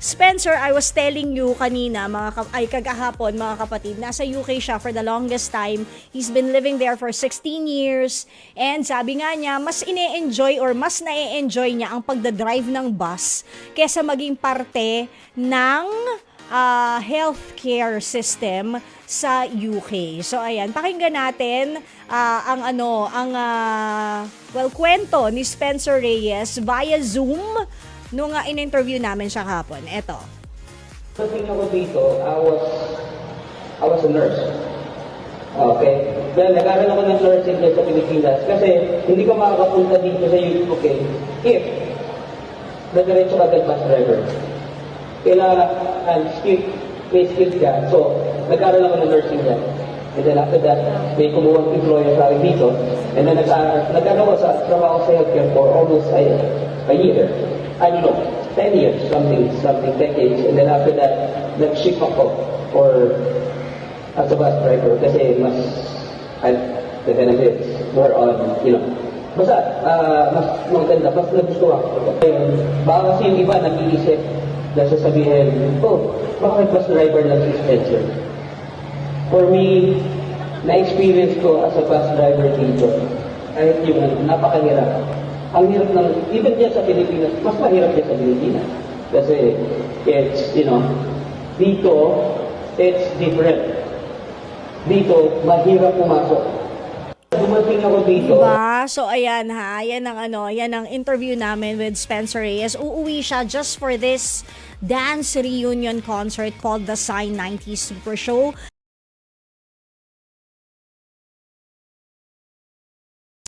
Spencer, I was telling you kanina, mga ka- ay kagahapon, mga kapatid, nasa UK siya for the longest time. He's been living there for 16 years. And sabi nga niya, mas ine-enjoy or mas na-enjoy niya ang pagdadrive ng bus kesa maging parte ng ah, healthcare system sa UK. So ayan, pakinggan natin ah, ang ano, ang ah, well kwento ni Spencer Reyes via Zoom nung uh, in-interview namin siya kahapon. Eto. Pagdating ako dito, I was, I was a nurse. Okay? Well, nag-aaral ako ng nursing dito sa Pilipinas kasi hindi ka makakapunta dito sa UK if nadiretso ka agad bus driver. Kailangan skill, may skills ka. So, nag-aaral ako ng nursing dyan. And then after that, may kumuha employer sa akin dito. And then nag- nag-ano ko sa trabaho sa healthcare for almost a, a year. I don't know, 10 years, something, something decades. And then after that, nag-shift ako for as a bus driver kasi mas I, the benefits more on, you know, basta ah, mas maganda, mas nagustuhan ko. Baka kasi yung iba nag-iisip na sasabihin, oh, bakit bus driver lang si Spencer? For me, na-experience ko as a bus driver dito, kahit yung ano, napakahirap. Ang hirap ng, even dyan sa Pilipinas, mas mahirap dyan sa Pilipinas. Kasi, it's, you know, dito, it's different. Dito, mahirap pumasok. Dumating ako dito, Diba? So ayan ha, yan ang ano, yan ang interview namin with Spencer Reyes. Uuwi siya just for this dance reunion concert called the Sign 90 Super Show.